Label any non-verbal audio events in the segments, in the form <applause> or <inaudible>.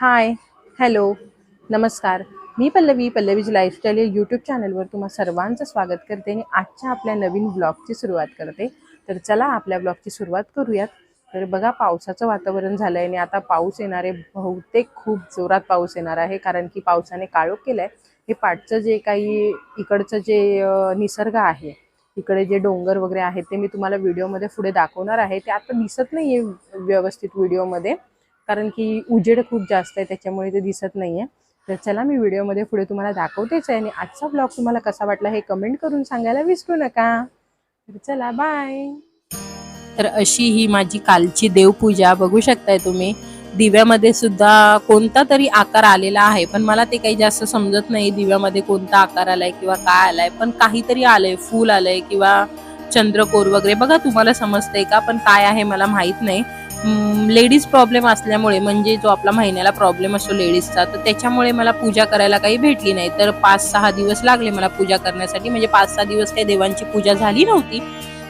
हाय hello नमस्कार. मी Pallavi Pallavi's lifestyle या यूट्यूब चॅनलवर तुम्हा सर्वांचं स्वागत करते आणि आजच्या आपल्या नवीन ब्लॉगची सुरुवात करते. तर चला आपल्या ब्लॉगची सुरुवात करूयात. तर बघा पावसाचं वातावरण झालं आहे आणि आता पाऊस येणार आहे बहुतेक खूप जोरात पाऊस येणार आहे. कारण की पावसाने काळोख केलं आहे हे पाठचं जे काही इकडचं जे निसर्ग आहे इकडे जे डोंगर वगैरे आहेत ते मी तुम्हाला व्हिडिओमध्ये पुढे दाखवणार आहे. ते आता दिसत नाही आहे व्यवस्थित व्हिडिओमध्ये कारण की उजेड खूप जास्त आहे त्याच्यामुळे ते दिसत नाही आहे तर चला मी व्हिडिओमध्ये पुढे तुम्हाला दाखवतेच आहे आणि आजचा ब्लॉग तुम्हाला कसा वाटला हे कमेंट करून सांगायला विसरू नका. तर चला बाय तर अशी ही माझी कालची देवपूजा बघू शकताय तुम्ही. दिव्यामध्ये सुद्धा कोणता तरी आकार आलेला आहे पण मला ते काही जास्त समजत नाही दिव्यामध्ये कोणता आकार आलाय किंवा काय आलाय. पण काहीतरी आलंय फूल आलंय किंवा चंद्रकोर वगैरे बघा तुम्हाला समजतंय का पण काय आहे मला माहीत नाही. लेडीज प्रॉब्लेम असल्यामुळे म्हणजे जो आपला महिन्याला प्रॉब्लेम असतो लेडीजचा तर त्याच्यामुळे मला पूजा करायला काही भेटली नाही. तर पाच सहा दिवस लागले मला पूजा करण्यासाठी. म्हणजे पाच सहा दिवस काही देवांची पूजा झाली नव्हती.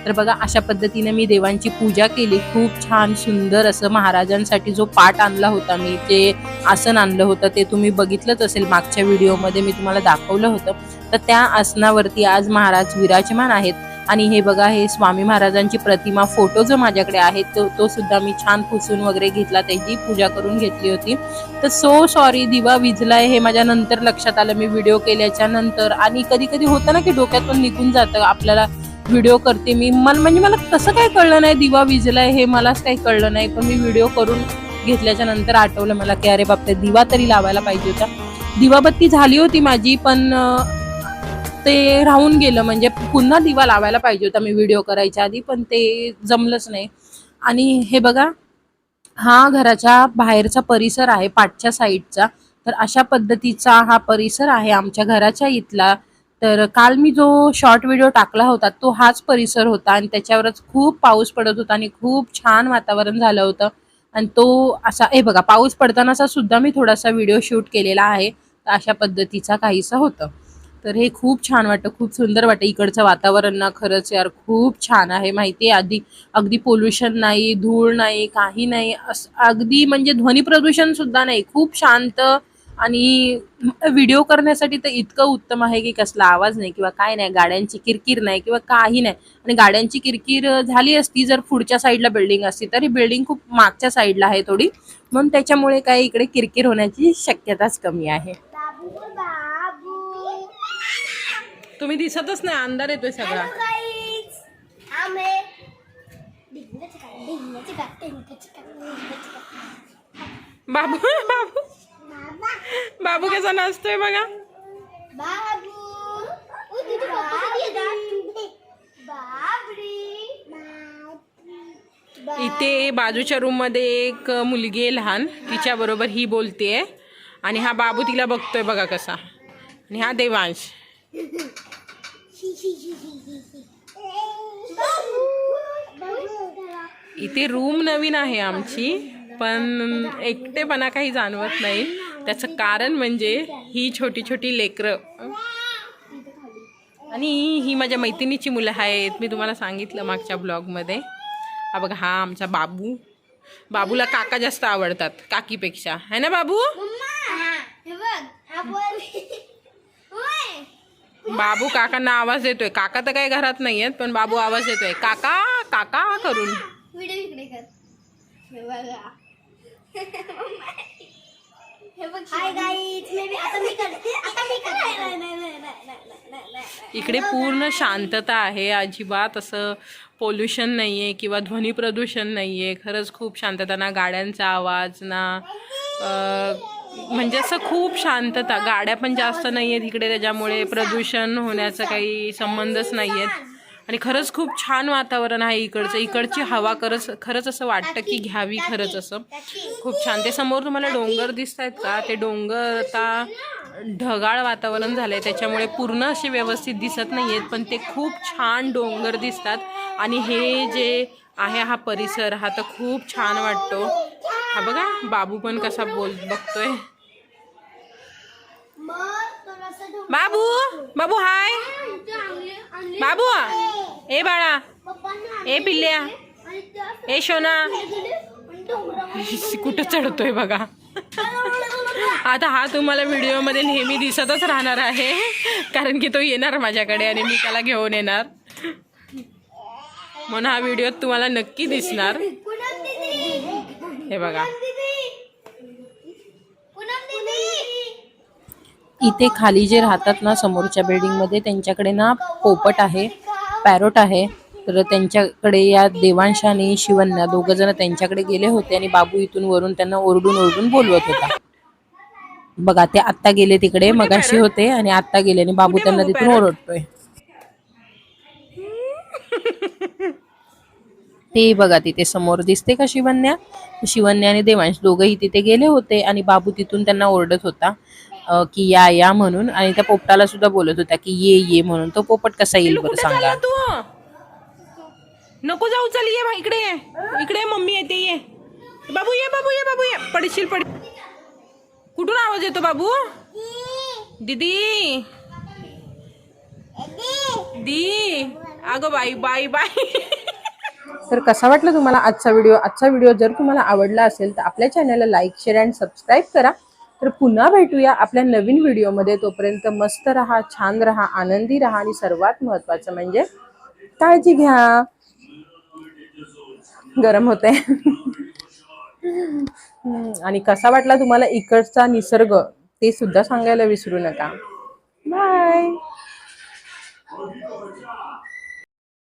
तर बघा अशा पद्धतीने मी देवांची पूजा केली. खूप छान सुंदर असं महाराजांसाठी जो पाठ आणला होता मी ते आसन आणलं होतं ते तुम्ही बघितलंच असेल. मागच्या व्हिडिओमध्ये मी तुम्हाला दाखवलं होतं. तर त्या आसनावरती आज महाराज विराजमान आहेत. आणि हे बघा हे स्वामी महाराजांची प्रतिमा फोटो जो माझ्याकडे आहे तो तो सुद्धा मी छान पुसून वगैरे घेतला त्याची पूजा करून घेतली होती. तर सो सॉरी दिवा विझलाय हे माझ्या नंतर लक्षात आलं. मी व्हिडिओ केल्याच्यानंतर आणि कधी कधी होतं ना की डोक्यातून निघून जातं आपल्याला व्हिडिओ करते मी. मला म्हणजे मला कसं काय कळलं नाही दिवा विझलाय हे मलाच काही कळलं नाही. पण मी व्हिडिओ करून घेतल्याच्या नंतर आठवलं मला की अरे बापरे दिवा तरी लावायला पाहिजे होता. दिवाबत्ती झाली होती माझी पण ते राहून गेलं म्हणजे पुन्हा दिवा लावायला पाहिजे होता मी व्हिडिओ करायच्या आधी पण ते जमलंच नाही. आणि हे बघा हा घराच्या बाहेरचा परिसर आहे पाठच्या साईडचा. तर अशा पद्धतीचा हा परिसर आहे आमच्या घराच्या इथला. तर काल मी जो शॉर्ट व्हिडिओ टाकला होता तो हाच परिसर होता आणि त्याच्यावरच खूप पाऊस पडत होता आणि खूप छान वातावरण झालं होतं. आणि तो असा हे बघा पाऊस पडतानाचा सुद्धा मी थोडासा व्हिडिओ शूट केलेला आहे. तर अशा पद्धतीचा काहीसा होतं. तर हे खूप छान वाटतं खूप सुंदर वाटतं. इकडचं वातावरण ना खरंच यार खूप छान आहे. माहिती आहे आधी अगदी पोल्युशन नाही धूळ नाही काही नाही. अगदी म्हणजे ध्वनी प्रदूषण सुद्धा नाही. खूप शांत आणि व्हिडिओ करण्यासाठी तर इतकं उत्तम आहे की कसला आवाज नाही किंवा काय नाही गाड्यांची किरकिर नाही किंवा काही नाही. आणि गाड्यांची किरकिर झाली असती जर पुढच्या साईडला बिल्डिंग असती तर ही बिल्डिंग खूप मागच्या साईडला आहे थोडी. म्हणून त्याच्यामुळे काय इकडे किरकिर होण्याची शक्यताच कमी आहे. बाबू बाबू तुम्ही दिसतच नाही अंधार येतोय सगळा. बाबू बाबू. बाबा कसा नाचतोय बघा. बाबू. ओ दीदी बाबू ये बाबरी. इथे बाजूच्या रूममध्ये एक मुलगी आहे लहान. तिच्या बरोबर ही बोलतेय. आणि हा बाबू तिला बघतोय बघा कसा. आणि हा देवांश. इथे रूम नवीन आहे आमची पण एकटेपणा काही जाणवत नाही. त्याचं कारण म्हणजे ही छोटी छोटी लेकरं. आणि ही माझ्या मैत्रिणीची मुलं आहेत. मी तुम्हाला सांगितलं मागच्या ब्लॉगमध्ये हा बघा हा आमचा बाबू. बाबूला काका जास्त आवडतात काकीपेक्षा. है ना बाबू? बाबू काकांना आवाज देतोय. काका तर काही घरात नाही आहेत पण बाबू आवाज येतोय काका काका करून. इकडे इकडे पूर्ण शांतता आहे. अजिबात असं पोल्युशन नाही आहे किंवा ध्वनी प्रदूषण नाही आहे खरंच खूप शांतता ना गाड्यांचा आवाज ना म्हणजे असं खूप शांतता. गाड्या पण जास्त नाही आहेत इकडे त्याच्यामुळे प्रदूषण होण्याचा काही संबंधच नाही आहेत आणि खरंच खूप छान वातावरण आहे इकडचं. इकडची हवा खरंच खरंच असं वाटतं की घ्यावी खरंच असं. खूप छान. ते समोर तुम्हाला डोंगर दिसत आहेत का? ते डोंगर आता ढगाळ वातावरण झालं आहे त्याच्यामुळे पूर्ण असे व्यवस्थित दिसत नाही आहेत पण ते खूप छान डोंगर दिसतात. आणि हे जे आहे हा परिसर हा तर खूप छान वाटतो. हा बघा बाबू पण कसा बोल बघतोय. बाबू बाबू हाय. बाबू ए बाळा ए पिल्ल्या ए शोना. <laughs> कुठं चढतोय बघा. आता हा तुम्हाला व्हिडिओमध्ये नेहमी दिसतच राहणार आहे कारण की तो येणार माझ्याकडे आणि मी त्याला घेऊन येणार. म्हणून हा व्हिडिओ तुम्हाला नक्की दिसणार. हे बघा. इथे खाली जे राहतात ना समोरच्या बिल्डिंगमध्ये त्यांच्याकडे ना पोपट आहे पॅरोट आहे. तर त्यांच्याकडे या देवांश आणि शिवन्या दोघं जण त्यांच्याकडे गेले होते आणि बाबू इथून वरून त्यांना ओरडून ओरडून बोलवत होता. बघा ते आत्ता गेले तिकडे मगाशी होते आणि आत्ता गेले आणि बाबू त्यांना तिथून ओरडतोय. ते बघा तिथे समोर दिसते का शिवन्या? शिवन्या आणि देवांश दोघंही तिथे गेले होते आणि बाबू तिथून त्यांना ओरडत होता की या या म्हणून. आणि त्या पोपटाला सुद्धा बोलत होता की ये ये म्हणून. तो पोपट कसा येईल बरं सांगा. तू? नको जाऊ चल ये इकडे ये. इकडे मम्मी येते ये. बाबू ये बाबू ये बाबू ये. पडशील पड. कुठून आवाज येतो बाबू? दीदी. दी अगं बाई बाई बाई. तर कसा वाटला तुम्हाला आजचा व्हिडिओ आजचा व्हिडिओ जर तुम्हाला आवडला असेल तर आपल्या चॅनलला लाईक शेअर अँड सबस्क्राईब करा. तर पुन्हा भेटूया आपल्या नवीन व्हिडिओमध्ये तोपर्यंत मस्त राहा छान राहा आनंदी राहा आणि सर्वात महत्त्वाचं म्हणजे काळजी घ्या. गरम होते आणि कसा वाटला तुम्हाला इकडचा निसर्ग? ते सुद्धा सांगायला विसरू नका. बाय